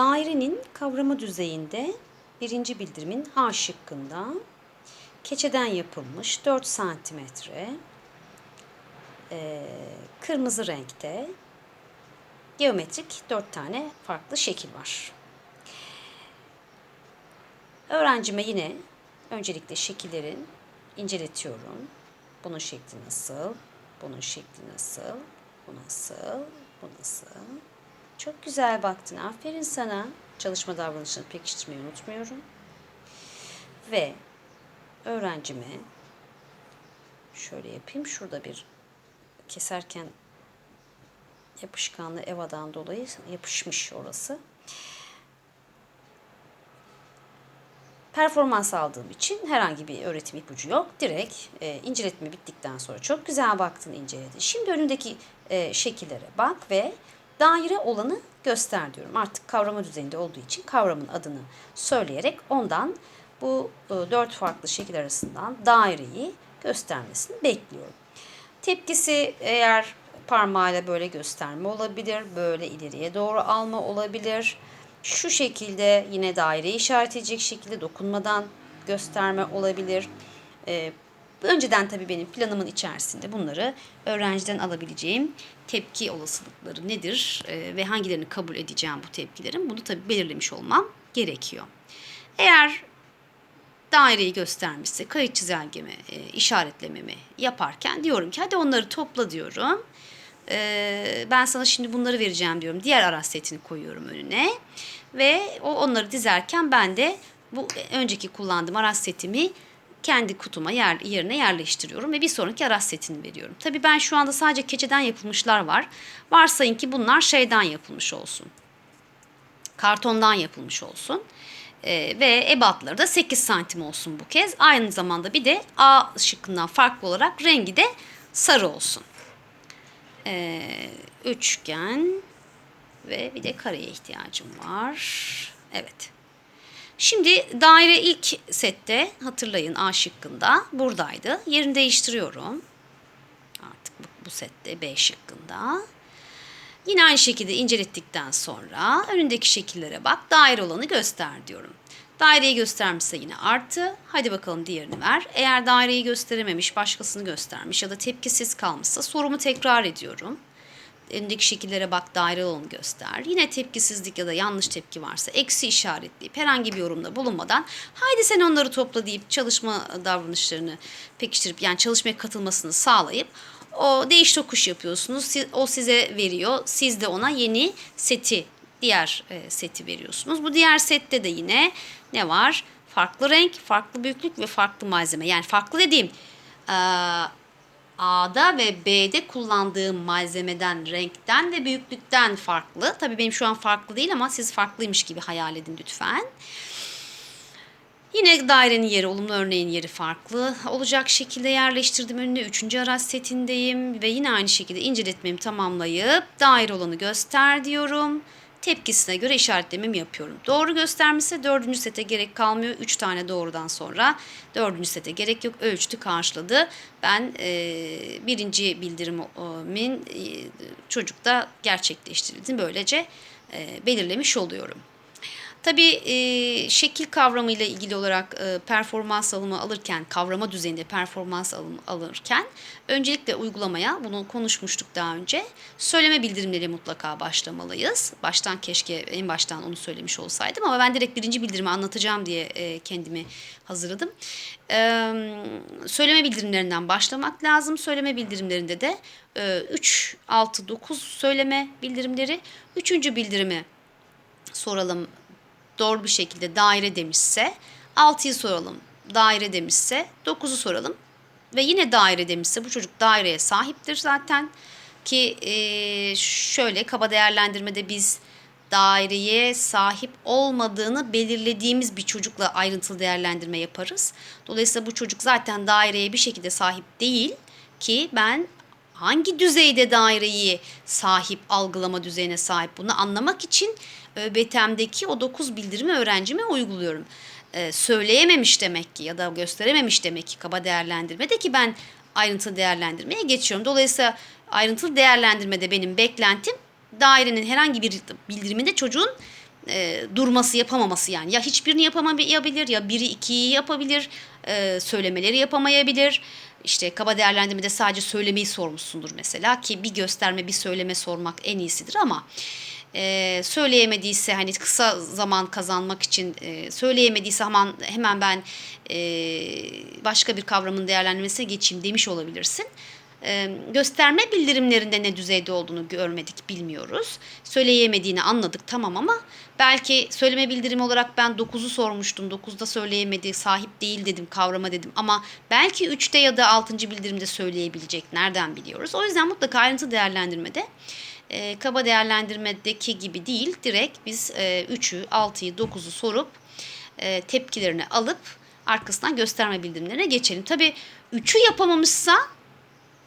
dairenin kavrama düzeyinde birinci bildirimin A şıkkında keçeden yapılmış 4 santimetre eee, kırmızı renkte geometrik 4 tane farklı şekil var. Öğrencime yine öncelikle şekillerin inceletiyorum. Bunun şekli nasıl? Bunun şekli nasıl? Bu nasıl? Bu nasıl? Çok güzel baktın. Aferin sana. Çalışma davranışını pekiştirmeyi unutmuyorum. Ve öğrencime şöyle yapayım. Şurada bir keserken yapışkanlı evadan dolayı yapışmış orası. Performans aldığım için herhangi bir öğretim ipucu yok. Direkt e, inceletme bittikten sonra çok güzel baktın inceledin. Şimdi önündeki e, şekillere bak ve daire olanı göster diyorum. Artık kavrama düzeyinde olduğu için kavramın adını söyleyerek ondan bu e, dört farklı şekil arasından daireyi göstermesini bekliyorum. Tepkisi eğer parmağıyla böyle gösterme olabilir, böyle ileriye doğru alma olabilir. Şu şekilde yine daireyi işaret edecek şekilde dokunmadan gösterme olabilir. Önceden tabii benim planımın içerisinde bunları öğrenciden alabileceğim tepki olasılıkları nedir e, ve hangilerini kabul edeceğim bu tepkilerin bunu tabii belirlemiş olmam gerekiyor. Eğer daireyi göstermişse kayıt çizelgemi, e, işaretlememi yaparken diyorum ki hadi onları topla diyorum. E, ben sana şimdi bunları vereceğim diyorum. Diğer araç setini koyuyorum önüne. Ve o onları dizerken ben de bu önceki kullandığım araç setimi kendi kutuma yer, yerine yerleştiriyorum ve bir sonraki araç setini veriyorum. Tabii ben şu anda sadece keçeden yapılmışlar var. Varsayın ki bunlar şeyden yapılmış olsun. Kartondan yapılmış olsun. Ee, ve ebatları da 8 santim olsun bu kez. Aynı zamanda bir de A şıkkından farklı olarak rengi de sarı olsun. Ee, üçgen ve bir de kareye ihtiyacım var. Evet. Şimdi daire ilk sette hatırlayın A şıkkında buradaydı. Yerini değiştiriyorum. Artık bu, bu sette B şıkkında. Yine aynı şekilde incelettikten sonra önündeki şekillere bak. Daire olanı göster diyorum. Daireyi göstermişse yine artı. Hadi bakalım diğerini ver. Eğer daireyi gösterememiş, başkasını göstermiş ya da tepkisiz kalmışsa sorumu tekrar ediyorum. Önündeki şekillere bak daire olanı göster. Yine tepkisizlik ya da yanlış tepki varsa eksi işaretleyip herhangi bir yorumda bulunmadan haydi sen onları topla deyip çalışma davranışlarını pekiştirip yani çalışmaya katılmasını sağlayıp o değiş tokuş yapıyorsunuz. O size veriyor. Siz de ona yeni seti, diğer e, seti veriyorsunuz. Bu diğer sette de yine ne var? Farklı renk, farklı büyüklük ve farklı malzeme. Yani farklı dediğim A'da ve B'de kullandığım malzemeden, renkten ve büyüklükten farklı. Tabii benim şu an farklı değil ama siz farklıymış gibi hayal edin lütfen. Yine dairenin yeri, olumlu örneğin yeri farklı. Olacak şekilde yerleştirdim önüne. Üçüncü araç setindeyim. Ve yine aynı şekilde inceletmemi tamamlayıp daire olanı göster diyorum. Tepkisine göre işaretlememi yapıyorum. Doğru göstermişse dördüncü sete gerek kalmıyor. Üç tane doğrudan sonra dördüncü sete gerek yok. Ölçtü, karşıladı. Ben e, birinci bildirimin e, çocukta gerçekleştirildiğini böylece e, belirlemiş oluyorum. Tabii e, şekil kavramıyla ilgili olarak e, performans alımı alırken, kavrama düzeyinde performans alımı alırken öncelikle uygulamaya, bunu konuşmuştuk daha önce, söyleme bildirimleri mutlaka başlamalıyız. Baştan keşke en baştan onu söylemiş olsaydım ama ben direkt birinci bildirimi anlatacağım diye e, kendimi hazırladım. E, söyleme bildirimlerinden başlamak lazım. Söyleme bildirimlerinde de e, 3, 6, 9 söyleme bildirimleri. Üçüncü bildirimi soralım doğru bir şekilde daire demişse 6'yı soralım daire demişse 9'u soralım ve yine daire demişse bu çocuk daireye sahiptir zaten ki e, şöyle kaba değerlendirmede biz daireye sahip olmadığını belirlediğimiz bir çocukla ayrıntılı değerlendirme yaparız. Dolayısıyla bu çocuk zaten daireye bir şekilde sahip değil ki ben hangi düzeyde daireyi sahip algılama düzeyine sahip bunu anlamak için ÖBTM'deki o 9 bildirimi öğrencime uyguluyorum. Ee, söyleyememiş demek ki ya da gösterememiş demek ki kaba değerlendirmede ki ben ayrıntılı değerlendirmeye geçiyorum. Dolayısıyla ayrıntılı değerlendirmede benim beklentim dairenin herhangi bir bildiriminde çocuğun e, durması yapamaması yani. Ya hiçbirini yapamayabilir ya biri ikiyi yapabilir. e, söylemeleri yapamayabilir. İşte kaba değerlendirmede sadece söylemeyi sormuşsundur mesela ki bir gösterme bir söyleme sormak en iyisidir ama e, söyleyemediyse hani kısa zaman kazanmak için e, söyleyemediyse hemen hemen ben e, başka bir kavramın değerlendirmesine geçeyim demiş olabilirsin. E, gösterme bildirimlerinde ne düzeyde olduğunu görmedik, bilmiyoruz. Söyleyemediğini anladık tamam ama belki söyleme bildirimi olarak ben 9'u sormuştum. 9'da söyleyemedi, sahip değil dedim, kavrama dedim. Ama belki 3'te ya da 6. bildirimde söyleyebilecek. Nereden biliyoruz? O yüzden mutlaka ayrıntı değerlendirmede e, kaba değerlendirmedeki gibi değil. Direkt biz e, 3'ü, 6'yı, 9'u sorup e, tepkilerini alıp arkasından gösterme bildirimlerine geçelim. Tabii 3'ü yapamamışsa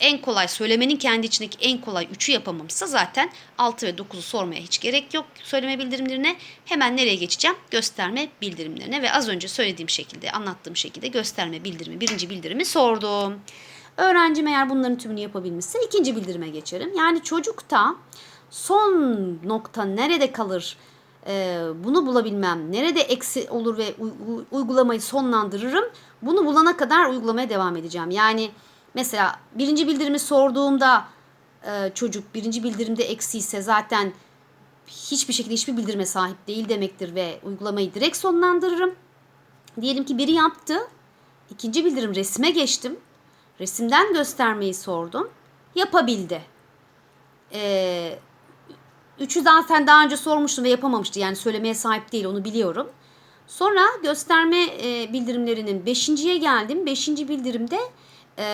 en kolay söylemenin kendi içindeki en kolay 3'ü yapamamışsa zaten 6 ve 9'u sormaya hiç gerek yok söyleme bildirimlerine. Hemen nereye geçeceğim? Gösterme bildirimlerine ve az önce söylediğim şekilde, anlattığım şekilde gösterme bildirimi, birinci bildirimi sordum. Öğrencim eğer bunların tümünü yapabilmişse ikinci bildirime geçerim. Yani çocukta son nokta nerede kalır e, bunu bulabilmem, nerede eksi olur ve uygulamayı sonlandırırım bunu bulana kadar uygulamaya devam edeceğim. Yani mesela birinci bildirimi sorduğumda e, çocuk birinci bildirimde eksi ise zaten hiçbir şekilde hiçbir bildirime sahip değil demektir ve uygulamayı direkt sonlandırırım. Diyelim ki biri yaptı. ikinci bildirim resme geçtim. Resimden göstermeyi sordum. Yapabildi. Ee, üçü zaten daha önce sormuştum ve yapamamıştı. Yani söylemeye sahip değil onu biliyorum. Sonra gösterme e, bildirimlerinin beşinciye geldim. Beşinci bildirimde e,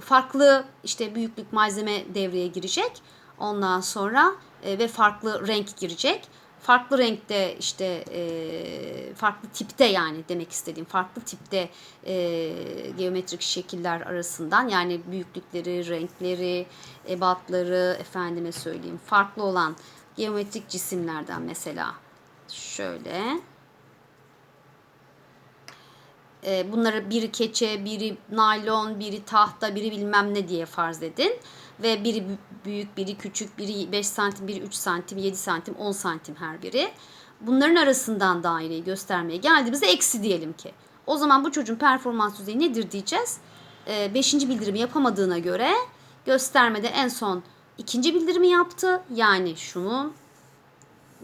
farklı işte büyüklük malzeme devreye girecek. Ondan sonra e, ve farklı renk girecek. Farklı renkte işte e, farklı tipte yani demek istediğim farklı tipte e, geometrik şekiller arasından yani büyüklükleri, renkleri, ebatları efendime söyleyeyim farklı olan geometrik cisimlerden mesela şöyle e, bunları biri keçe, biri naylon, biri tahta, biri bilmem ne diye farz edin. Ve biri bü- büyük, biri küçük, biri 5 santim, biri 3 santim, 7 santim, 10 santim her biri. Bunların arasından daireyi göstermeye geldiğimizde eksi diyelim ki. O zaman bu çocuğun performans düzeyi nedir diyeceğiz. 5. bildirimi yapamadığına göre göstermede en son ikinci bildirimi yaptı. Yani şunu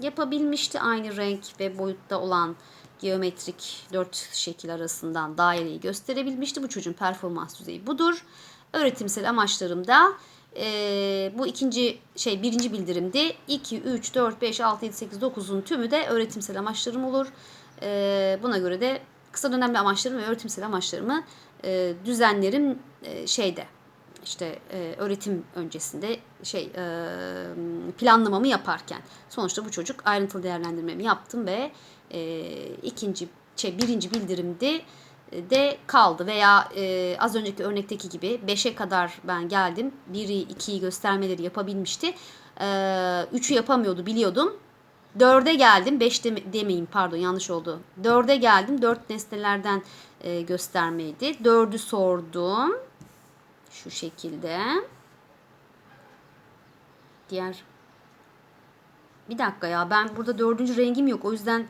yapabilmişti aynı renk ve boyutta olan geometrik dört şekil arasından daireyi gösterebilmişti. Bu çocuğun performans düzeyi budur. Öğretimsel amaçlarımda eee, bu ikinci şey birinci bildirimde 2, 3, 4, 5, 6, 7, 8, 9'un tümü de öğretimsel amaçlarım olur. Eee, buna göre de kısa dönemli amaçlarım ve öğretimsel amaçlarımı eee, düzenlerim eee, şeyde işte e, öğretim öncesinde şey e, planlamamı yaparken. Sonuçta bu çocuk ayrıntılı değerlendirmemi yaptım ve e, ikinci şey birinci bildirimde e, de kaldı veya e, az önceki örnekteki gibi 5'e kadar ben geldim. 1'i 2'yi göstermeleri yapabilmişti. E, 3'ü yapamıyordu biliyordum. 4'e geldim. 5 deme, demeyeyim pardon yanlış oldu. 4'e geldim. 4 nesnelerden e, göstermeydi. 4'ü sordum. Şu şekilde. Diğer bir dakika ya ben burada dördüncü rengim yok. O yüzden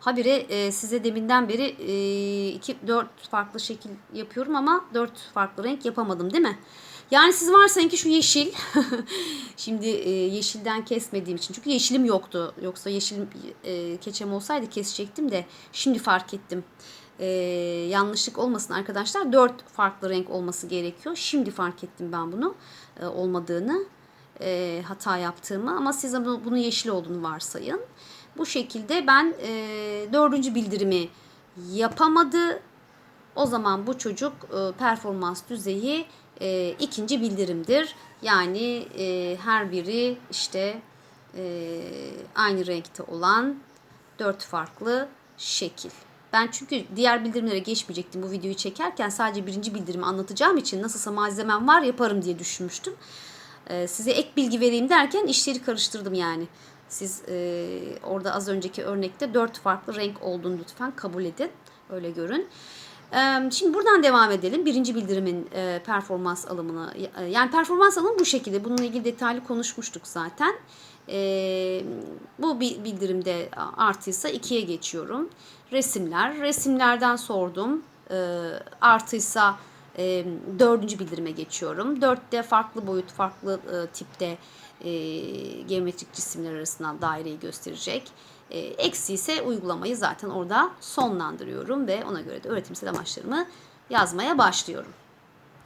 habire e, size deminden beri e, iki dört farklı şekil yapıyorum ama dört farklı renk yapamadım değil mi? Yani siz varsayın ki şu yeşil. Şimdi e, yeşilden kesmediğim için. Çünkü yeşilim yoktu. Yoksa yeşil e, keçem olsaydı kesecektim de şimdi fark ettim. E, yanlışlık olmasın arkadaşlar. Dört farklı renk olması gerekiyor. Şimdi fark ettim ben bunu e, olmadığını e, hata yaptığımı ama siz bunu, yeşil olduğunu varsayın. Bu şekilde ben e, dördüncü bildirimi yapamadı. O zaman bu çocuk e, performans düzeyi e, ikinci bildirimdir. Yani e, her biri işte e, aynı renkte olan dört farklı şekil. Ben çünkü diğer bildirimlere geçmeyecektim bu videoyu çekerken sadece birinci bildirimi anlatacağım için nasılsa malzemem var yaparım diye düşünmüştüm. Ee, size ek bilgi vereyim derken işleri karıştırdım yani. Siz e, orada az önceki örnekte dört farklı renk olduğunu lütfen kabul edin. Öyle görün. Şimdi buradan devam edelim. Birinci bildirimin e, performans alımını. e, Yani performans alımı bu şekilde. Bununla ilgili detaylı konuşmuştuk zaten. Ee, bu bi- bildirimde artıysa 2'ye geçiyorum. Resimler. Resimlerden sordum. Artıysa e, dördüncü bildirime geçiyorum. Dörtte farklı boyut, farklı e, tipte e, geometrik cisimler arasından daireyi gösterecek. E, eksi ise uygulamayı zaten orada sonlandırıyorum ve ona göre de öğretimsel amaçlarımı yazmaya başlıyorum.